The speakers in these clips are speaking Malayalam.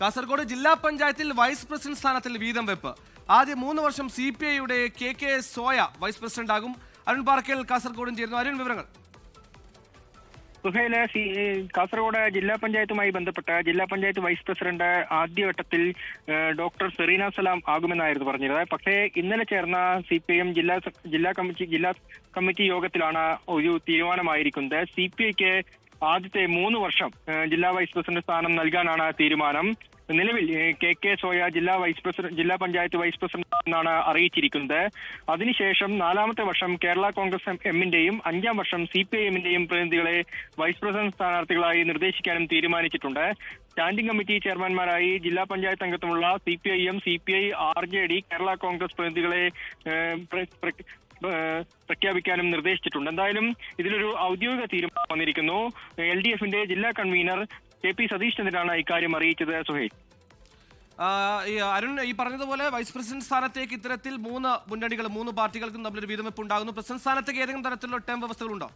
കാസർഗോഡ് ജില്ലാ പഞ്ചായത്തിൽ വൈസ് പ്രസിഡന്റ് സ്ഥാനത്തിൽ വീതം വെപ്പ്. ആദ്യ മൂന്ന് വർഷം സി പി ഐയുടെ K K Soya vice president ആകും. അരുൺ പാർക്കൽ കാസർഗോഡും ചേരുന്നു. അരുൺ വിവരങ്ങൾ. സുഹേല കാസർഗോഡ് ജില്ലാ പഞ്ചായത്തുമായി ബന്ധപ്പെട്ട ജില്ലാ പഞ്ചായത്ത് വൈസ് പ്രസിഡന്റ് ആദ്യവട്ടത്തിൽ ഡോക്ടർ സെറീന സലാം ആകുമെന്നായിരുന്നു പറഞ്ഞിരുന്നത് പക്ഷേ ഇന്നലെ ചേർന്ന സി പി എം ജില്ലാ ജില്ലാ കമ്മിറ്റി ജില്ലാ കമ്മിറ്റി യോഗത്തിലാണ് ഒരു തീരുമാനമായിരിക്കുന്നത്. സി പി ഐക്ക് ആദ്യത്തെ മൂന്ന് വർഷം ജില്ലാ വൈസ് പ്രസിഡന്റ് സ്ഥാനം നൽകാനാണ് തീരുമാനം. നിലവിൽ കെ കെ സോയ ജില്ലാ വൈസ് പ്രസിഡന്റ് ജില്ലാ പഞ്ചായത്ത് വൈസ് പ്രസിഡന്റ് എന്നാണ് അറിയിച്ചിരിക്കുന്നത്. അതിനുശേഷം നാലാമത്തെ വർഷം കേരള കോൺഗ്രസ് എമ്മിന്റെയും അഞ്ചാം വർഷം സി പി ഐ എമ്മിന്റെയും പ്രതിനിധികളെ വൈസ് പ്രസിഡന്റ് സ്ഥാനാർത്ഥികളായി നിർദ്ദേശിക്കാനും തീരുമാനിച്ചിട്ടുണ്ട്. സ്റ്റാൻഡിംഗ് കമ്മിറ്റി ചെയർമാൻമാരായി ജില്ലാ panchayat അംഗത്വമുള്ള C P I M C P I R J D Kerala Congress പ്രതിനിധികളെ പ്രഖ്യാപിക്കാനും നിർദ്ദേശിച്ചിട്ടുണ്ട്. എന്തായാലും ഇതിലൊരു ഔദ്യോഗിക തീരുമാനം വന്നിരിക്കുന്നു. എൽ ഡി എഫിന്റെ ജില്ലാ കൺവീനർ കെ പി സതീഷ് ചന്ദ്രനാണ് ഇക്കാര്യം അറിയിച്ചത്. സുഹേഷ്. അരുൺ ഈ പറഞ്ഞതുപോലെ വൈസ് പ്രസിഡന്റ് സ്ഥാനത്തേക്ക് ഇത്തരത്തിൽ മൂന്ന് മുന്നണികൾ മൂന്ന് പാർട്ടികൾക്കും തമ്മിലൊരു വീതമെപ്പ് ഉണ്ടാകുന്നു പ്രസിഡന്റ് സ്ഥാനത്തേക്ക് ഏതെങ്കിലും തരത്തിലുള്ള ടേം വ്യവസ്ഥകളുണ്ടോ?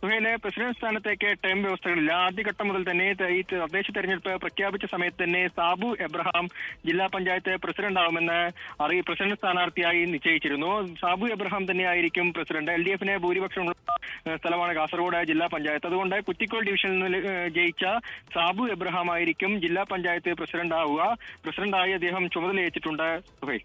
സുഹേലെ പ്രസിഡന്റ് സ്ഥാനത്തേക്ക് ടേം വ്യവസ്ഥകളില്ല. ആദ്യഘട്ടം മുതൽ തന്നെ ഈ തദ്ദേശ തെരഞ്ഞെടുപ്പ് പ്രഖ്യാപിച്ച സമയത്ത് തന്നെ സാബു എബ്രഹാം ജില്ലാ പഞ്ചായത്ത് പ്രസിഡന്റ് ആവുമെന്ന് അറി പ്രസിഡന്റ് സ്ഥാനാർത്ഥിയായി നിശ്ചയിച്ചിരുന്നു. സാബു എബ്രഹാം തന്നെയായിരിക്കും പ്രസിഡന്റ്. എൽ ഡി എഫിന് ഭൂരിപക്ഷമുള്ള സ്ഥലമാണ് കാസർഗോഡ് ജില്ലാ പഞ്ചായത്ത്. അതുകൊണ്ട് കുറ്റിക്കോൾ ഡിവിഷനിൽ നിന്ന് ജയിച്ച സാബു എബ്രഹാം ആയിരിക്കും ജില്ലാ പഞ്ചായത്ത് പ്രസിഡന്റ് ആവുക പ്രസിഡന്റായി അദ്ദേഹം ചുമതലയേറ്റിട്ടുണ്ട്. സുഹൈൽ.